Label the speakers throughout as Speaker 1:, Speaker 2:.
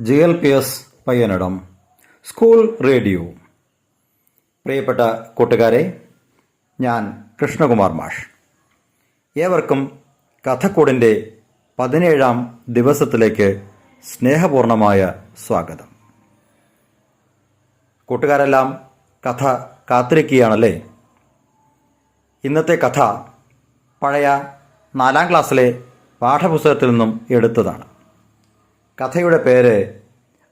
Speaker 1: G L P S Payyanadam school radio. പ്രിയപ്പെട്ട കൂട്ടുകാരെ ഞാൻ കൃഷ്ണകുമാർ മാഷ്. ഏവർക്കും കഥക്കൂടിന്റെ പതിനേഴാം ദിവസത്തിലേക്ക് സ്നേഹപൂർണമായ സ്വാഗതം. കൂട്ടുകാരെല്ലാം കഥ കാത്തിരിക്കുകയാണല്ലേ? ഇന്നത്തെ കഥ പഴയ നാലാം ക്ലാസ്സിലെ പാഠപുസ്തകത്തിൽ നിന്നും എടുത്തതാണ്. കഥയുടെ പേര്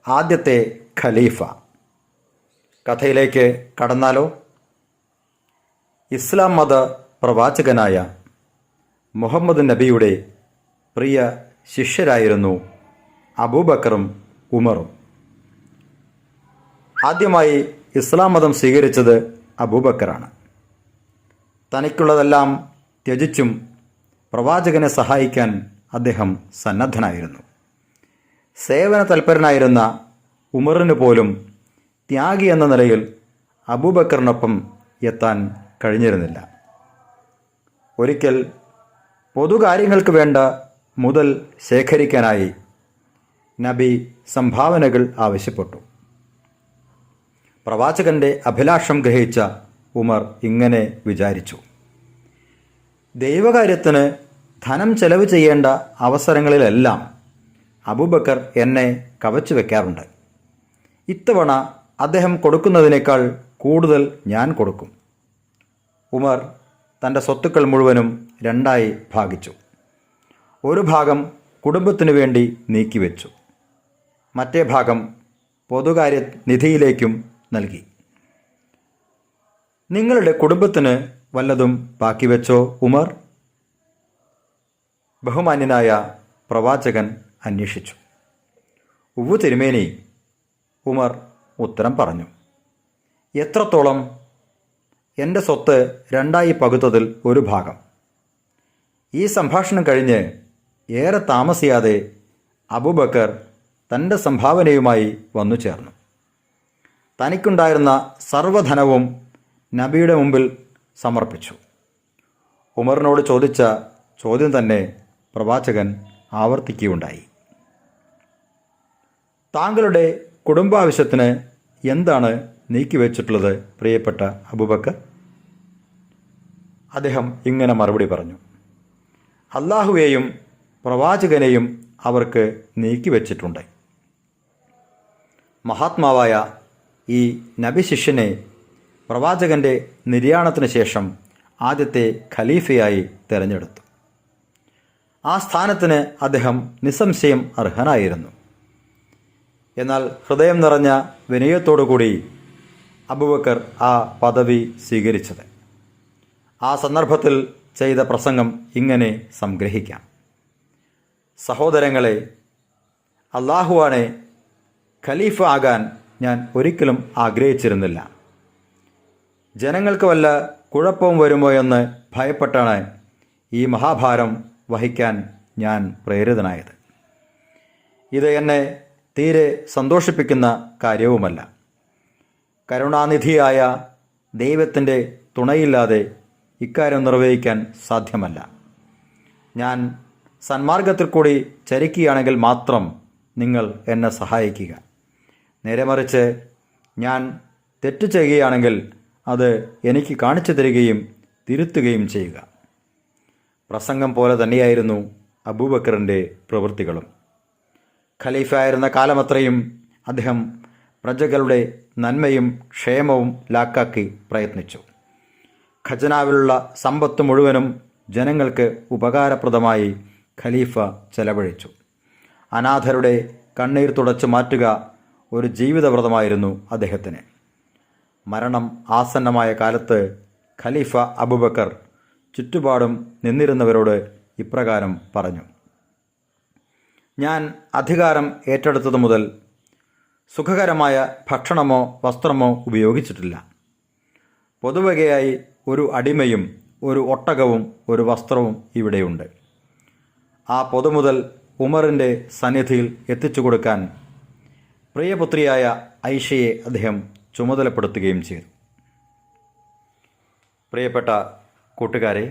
Speaker 1: ആദ്യത്തെ ഖലീഫ. കഥയിലേക്ക് കടന്നാലോ? ഇസ്ലാം മത പ്രവാചകനായ മുഹമ്മദ് നബിയുടെ പ്രിയ ശിഷ്യരായിരുന്നു അബൂബക്കറും ഉമറും. ആദ്യമായി ഇസ്ലാം മതം സ്വീകരിച്ചത് അബൂബക്കറാണ്. തനിക്കുള്ളതെല്ലാം ത്യജിച്ചും പ്രവാചകനെ സഹായിക്കാൻ അദ്ദേഹം സന്നദ്ധനായിരുന്നു. സേവന തൽപരനായിരുന്ന ഉമറിന് പോലും ത്യാഗി എന്ന നിലയിൽ അബൂബക്കറിനൊപ്പം എത്താൻ കഴിഞ്ഞിരുന്നില്ല. ഒരിക്കൽ പൊതുകാര്യങ്ങൾക്ക് വേണ്ട മുതൽ ശേഖരിക്കാനായി നബി സംഭാവനകൾ ആവശ്യപ്പെട്ടു. പ്രവാചകന്റെ അഭിലാഷം ഗ്രഹിച്ച ഉമർ ഇങ്ങനെ വിചാരിച്ചു. ദൈവകാര്യത്തിന് ധനം ചെലവ് ചെയ്യേണ്ട അവസരങ്ങളിലെല്ലാം അബൂബക്കർ എന്നെ കവച്ചു വെക്കാറുണ്ട്. ഇത്തവണ അദ്ദേഹം കൊടുക്കുന്നതിനേക്കാൾ കൂടുതൽ ഞാൻ കൊടുക്കും. ഉമർ തന്റെ സ്വത്തുക്കൾ മുഴുവനും രണ്ടായി ഭാഗിച്ചു. ഒരു ഭാഗം കുടുംബത്തിനു വേണ്ടി നീക്കിവെച്ചു മറ്റേ ഭാഗം പൊതുകാര്യ നിധിയിലേക്കും നൽകി. നിങ്ങളുടെ കുടുംബത്തിന് വല്ലതും ബാക്കി വെച്ചോ ഉമർ? ബഹുമാന്യനായ പ്രവാചകൻ അന്വേഷിച്ചു. ഉവ്വു തിരുമേനി ഉമർ ഉത്തരം പറഞ്ഞു. എത്രത്തോളം? എന്റെ സ്വത്ത് രണ്ടായി പകുത്തതിൽ ഒരു ഭാഗം. ഈ സംഭാഷണം കഴിഞ്ഞ് ഏറെ താമസിയാതെ അബുബക്കർ തന്റെ സംഭാവനയുമായി വന്നു ചേർന്നു. തനിക്കുണ്ടായിരുന്ന സർവധനവും നബിയുടെ മുമ്പിൽ സമർപ്പിച്ചു. ഉമറിനോട് ചോദിച്ച ചോദ്യം തന്നെ പ്രവാചകൻ ആവർത്തിക്കുകയുണ്ടായി. താങ്കളുടെ കുടുംബാവശ്യത്തിന് എന്താണ് നീക്കിവെച്ചിട്ടുള്ളത്? പ്രിയപ്പെട്ട അബുബക്കർ അദ്ദേഹം ഇങ്ങനെ മറുപടി പറഞ്ഞു. അള്ളാഹുവേയും പ്രവാചകനെയും അവർക്ക് നീക്കിവെച്ചിട്ടുണ്ട്. മഹാത്മാവായ ഈ നബി ശിഷ്യനെ പ്രവാചകന്റെ നിര്യാണത്തിന് ശേഷം ആദ്യത്തെ ഖലീഫയായി തിരഞ്ഞെടുത്തു. ആ സ്ഥാനത്തിന് അദ്ദേഹം നിസ്സംശയം അർഹനായിരുന്നു. എന്നാൽ ഹൃദയം നിറഞ്ഞ വിനയത്തോടുകൂടി അബുബക്കർ ആ പദവി സ്വീകരിച്ചത്. ആ സന്ദർഭത്തിൽ ചെയ്ത പ്രസംഗം ഇങ്ങനെ സംഗ്രഹിക്കാം. സഹോദരങ്ങളെ അള്ളാഹുവാനെ ഖലീഫ ആകാൻ ഞാൻ ഒരിക്കലും ആഗ്രഹിച്ചിരുന്നില്ല. ജനങ്ങൾക്ക് വല്ല കുഴപ്പവും വരുമോ എന്ന് ഭയപ്പെട്ടാണ് ഈ മഹാഭാരം വഹിക്കാൻ ഞാൻ പ്രേരിതനായത്. ഇത് എന്നെ തീരെ സന്തോഷിപ്പിക്കുന്ന കാര്യവുമല്ല. കരുണാനിധിയായ ദൈവത്തിന്റെ തുണയില്ലാതെ ഇക്കാര്യം നിർവഹിക്കാൻ സാധ്യമല്ല. ഞാൻ സന്മാർഗത്തിൽ കൂടി ചരിക്കുകയാണെങ്കിൽ മാത്രം നിങ്ങൾ എന്നെ സഹായിക്കുക. നേരെ മറിച്ച് ഞാൻ തെറ്റ് ചെയ്യുകയാണെങ്കിൽ അത് എനിക്ക് കാണിച്ചു തരികയും തിരുത്തുകയും ചെയ്യുക. പ്രസംഗം പോലെ തന്നെയായിരുന്നു അബൂബക്കറിന്റെ പ്രവൃത്തികളും. ഖലീഫായിരുന്ന കാലമത്രയും അദ്ദേഹം പ്രജകളുടെ നന്മയും ക്ഷേമവും ലാക്കാക്കി പ്രയത്നിച്ചു. ഖജനാവിലുള്ള സമ്പത്ത് മുഴുവനും ജനങ്ങൾക്ക് ഉപകാരപ്രദമായി ഖലീഫ ചെലവഴിച്ചു. അനാഥരുടെ കണ്ണീർ തുടച്ചു മാറ്റുക ഒരു ജീവിതവ്രതമായിരുന്നു അദ്ദേഹത്തിന്. മരണം ആസന്നമായ കാലത്ത് ഖലീഫ അബുബക്കർ ചുറ്റുപാടും നിന്നിരുന്നവരോട് ഇപ്രകാരം പറഞ്ഞു. ഞാൻ അധികാരം ഏറ്റെടുത്തതു മുതൽ സുഖകരമായ ഭക്ഷണമോ വസ്ത്രമോ ഉപയോഗിച്ചിട്ടില്ല. പൊതുവകയായി ഒരു അടിമയും ഒരു ഒട്ടകവും ഒരു വസ്ത്രവും ഇവിടെയുണ്ട്. ആ പൊതു മുതൽ ഉമറിന്റെ സന്നിധിയിൽ എത്തിച്ചു കൊടുക്കാൻ പ്രിയപുത്രിയായ ഐഷയെ അദ്ദേഹം ചുമതലപ്പെടുത്തുകയും ചെയ്തു. പ്രിയപ്പെട്ട കൂട്ടുകാരെ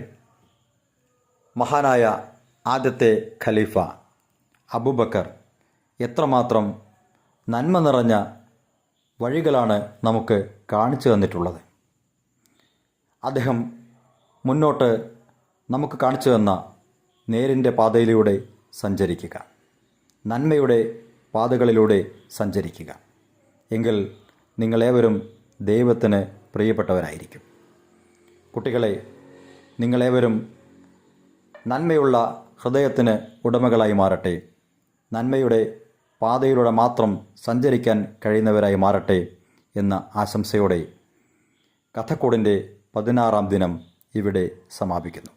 Speaker 1: മഹാനായ ആദ്യത്തെ ഖലീഫ അബൂബക്കർ. എത്രമാത്രം നന്മ നിറഞ്ഞ വഴികളാണ് നമുക്ക് കാണിച്ചു തന്നിട്ടുള്ളത്. അദ്ദേഹം മുന്നോട്ട് നമുക്ക് കാണിച്ചു തന്ന നേരിന്റെ പാതയിലൂടെ സഞ്ചരിക്കുക. നന്മയുടെ പാതകളിലൂടെ സഞ്ചരിക്കുക. എങ്കിൽ നിങ്ങളേവരും ദൈവത്തിന് പ്രിയപ്പെട്ടവരായിരിക്കും. കുട്ടികളെ നിങ്ങളേവരും നന്മയുള്ള ഹൃദയത്തിന് ഉടമകളായി മാറട്ടെ. നന്മയുടെ പാതയിലൂടെ മാത്രം സഞ്ചരിക്കാൻ കഴിയുന്നവരായി മാറട്ടെ എന്ന ആശംസയോടെ കഥക്കൂടിന്റെ പതിനാറാം ദിനം ഇവിടെ സമാപിക്കുന്നു.